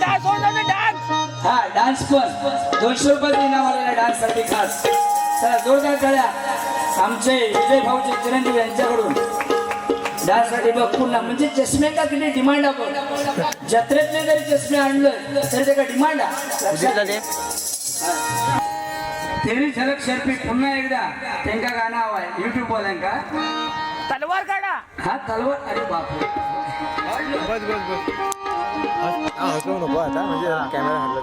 Dance होऊन जाते dance हा डान्स पण. दोनशे रुपये आलेला डान्ससाठी खास. चला जोरदार कळ्या आमचे विजय भाऊचे चिरंजीव यांच्याकडून. डान्ससाठी बघ पुन्हा. म्हणजे चष्मे का किती डिमांड आपण? जत्रेतले जरी चष्मे आणलं तरी त्याचा डिमांड तेरी झलक शर्फी पुन्हा एकदा. त्यांका गाणं हवं आहे युट्यूब वाल्यांका. तलवार काढा. हा तलवार? अरे बापरे. बस बस बस. हा हसवू नको आता म्हणजे कॅमेरा हल्ला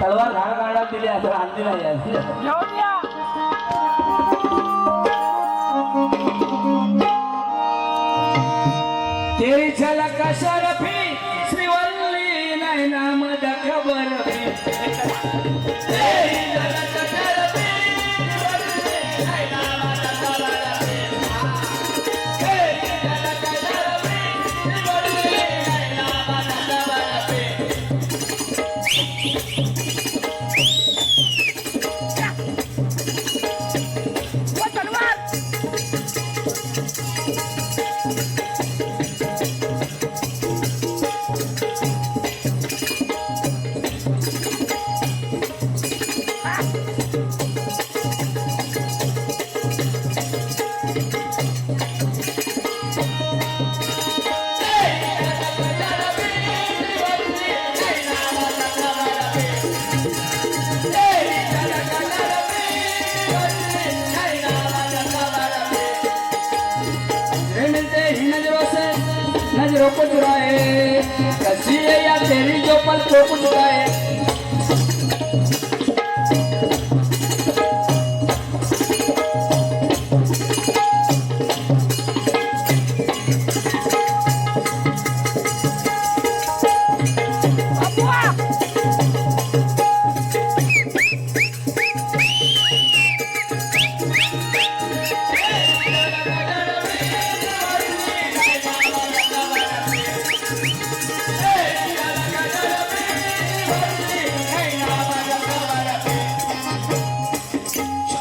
तलवार झाड काढा दिली आता आणली नाही तेरी झलक शरफी フフフ。पल को चुराए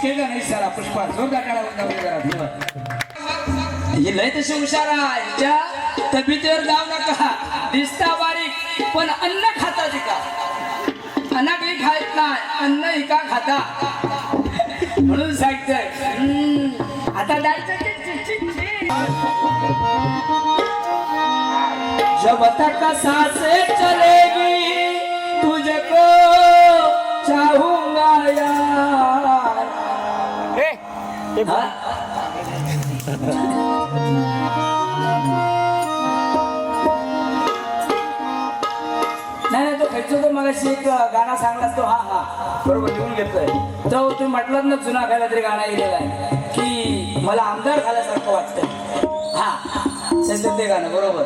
केलं नाही सारा पुष्पा जोरदार टाळा वाजवा लय तशी हुशार आहे हिच्या तब्येतीवर जाऊ नका. दिसता बारीक पण अन्न खाता ती का अनाकली खायत नाही अन्न हिका खाता. म्हणून सांगतोय. आता जायचं जब तक सांसें चलेगी तुझको हाँ? नाही नाही तो मगाशी एक गाणं सांगलास तो. हा हा. बरोबर लिहून घेतोय तो तुम्ही म्हटलात ना जुना खायला तरी गाणं गेलेला आहे. की मला आमदार झाल्यासारखं वाटतंय. हा. सध्या ते गाणं बरोबर.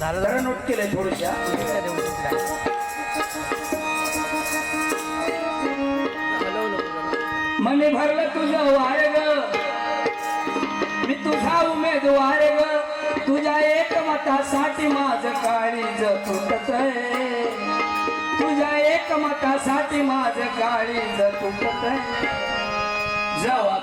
जरा नोट केलंय थोडीशा मने भरलं तुझं वार द्वारे ग तुझ्या एक मतासाठी माझ काळीज तुटत तुझ्या एक मतासाठी माझ काळीज तुटत जवा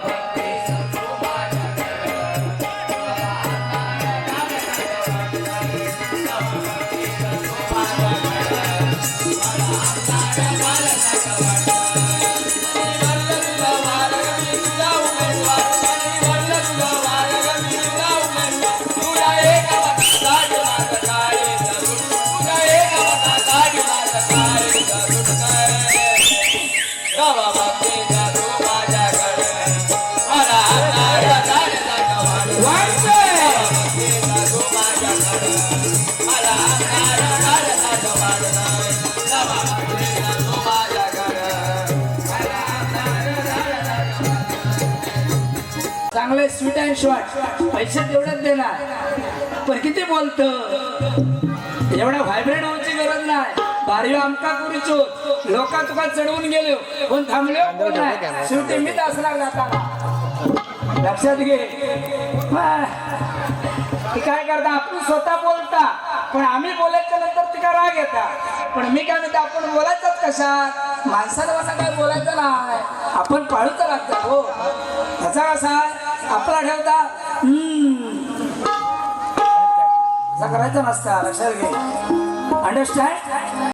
चांगले स्वीट अँड शॉर्ट पैसे तेवढेच देणार. पण किती बोलत? एवढ्या व्हायब्रेट होण्याची गरज नाही. बारी आमका कुरीचो. लोका तुका चढवून गेलो कोण थांबले कोण नाही शेवटी मीच असणार जाताना लक्षात घे. ती काय करता? आपण स्वतः बोलता. पण आम्ही बोलायच्या नंतर तिका राग येता? पण मी काय म्हणते आपण बोलायचंच कशा माणसाला काय बोलायचं नाही. आपण पाळूच लागतं हो. ह्याचा कसा? आपला ठेवता? करायचा नसता. लक्षात घे. अंडरस्टँड